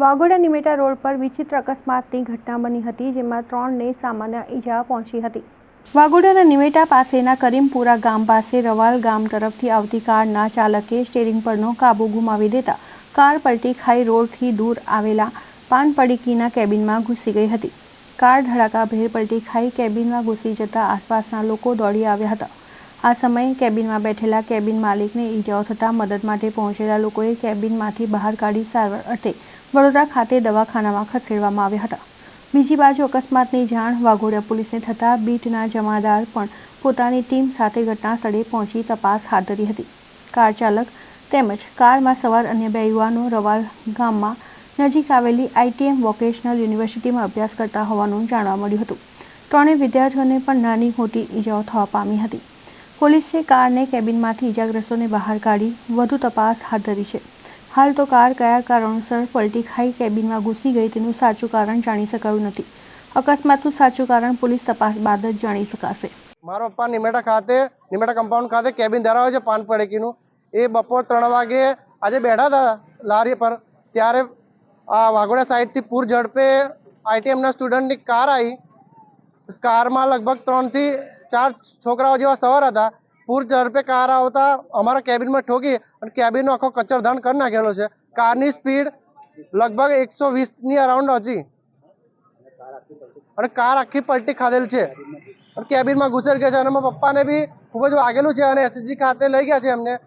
Waghodia Nimeta road પર વિચિત્ર અકસ્માતની ઘટના બની હતી, જેમાં ત્રણને સામાન્ય ઈજા પહોંચી હતી. વાઘોડાના નિમેટા પાસેના કરીમપુરા ગામ પાસે રવાલ ગામ તરફથી આવતી કારના ચાલકે સ્ટેરિંગ પરનો કાબુ ગુમાવી દેતા કાર પલટી ખાઈ રોડથી દૂર આવેલા પાન પડીકીના કેબિનમાં ઘૂસી ગઈ હતી. કાર ધડાકાભેર પલટી ખાઈ કેબિનમાં ઘૂસી જતા આસપાસના લોકો દોડી આવ્યા હતા. આ સમયે કેબિનમાં બેઠેલા કેબિન માલિકને ઈજાઓ થતાં મદદ માટે પહોંચેલા લોકોએ કેબિનમાંથી બહાર કાઢી સારવાર અર્થે વડોદરા ખાતે દવાખાનામાં ખસેડવામાં આવ્યા હતા. બીજી બાજુ અકસ્માતની જાણ વાઘોડિયા પોલીસને થતાં બીટના જમાદાર પણ પોતાની ટીમ સાથે ઘટના સ્થળે પહોંચી તપાસ હાથ ધરી હતી. કાર ચાલક તેમજ કારમાં સવાર અન્ય બે યુવાનો રવાલ ગામમાં નજીક આવેલી આઈટીએમ વોકેશનલ યુનિવર્સિટીમાં અભ્યાસ કરતા હોવાનું જાણવા મળ્યું હતું. ત્રણેય વિદ્યાર્થીઓને પણ નાની મોટી ઈજાઓ થવા પામી હતી. પોલીસે કારને કેબિનમાંથી ઈજાગ્રસ્તોને બહાર કાઢી વધુ તપાસ હાથ ધરી છે. હાલ તો કાર કયા કારણોસર પલટી ખાઈ કેબિનમાં ઘૂસી ગઈ તેનું સાચું કારણ જાણી શકાયું નથી. અકસ્માતનું સાચું કારણ પોલીસ તપાસ બાદ જ જાણી શકાશે. મારો પપ્પા નિમેટા ખાતે, નિમેટા કમ્પાઉન્ડ ખાતે કેબિન ધરાવે છે પાન પડેકીનું. એ બપોર ત્રણ વાગે આજે બેઠા હતા લારી પર. ત્યારે આ વાઘોડા સાઈડથી પૂર ઝડપે આઈટીએમના સ્ટુડન્ટની કાર આવી કારમાં લગભગ ત્રણથી ચાર છોકરાઓ જેવા સવાર હતા. પૂર ઝડપે કાર આવતા અમારા કેબિનમાં ઠોકી અને કેબિનનો આખો કચરધાન કરી નાખેલો છે. કારની સ્પીડ લગભગ એકસો વીસની અરાઉન્ડ હતી. અને કાર આખી પલટી ખાધેલ છે. અને કેબિનમાં ઘૂસેલ ગયા છે અને મારા પપ્પાને બી ખૂબ જ વાગેલું છે અને એસએસજી ખાતે લઈ ગયા છે એમને.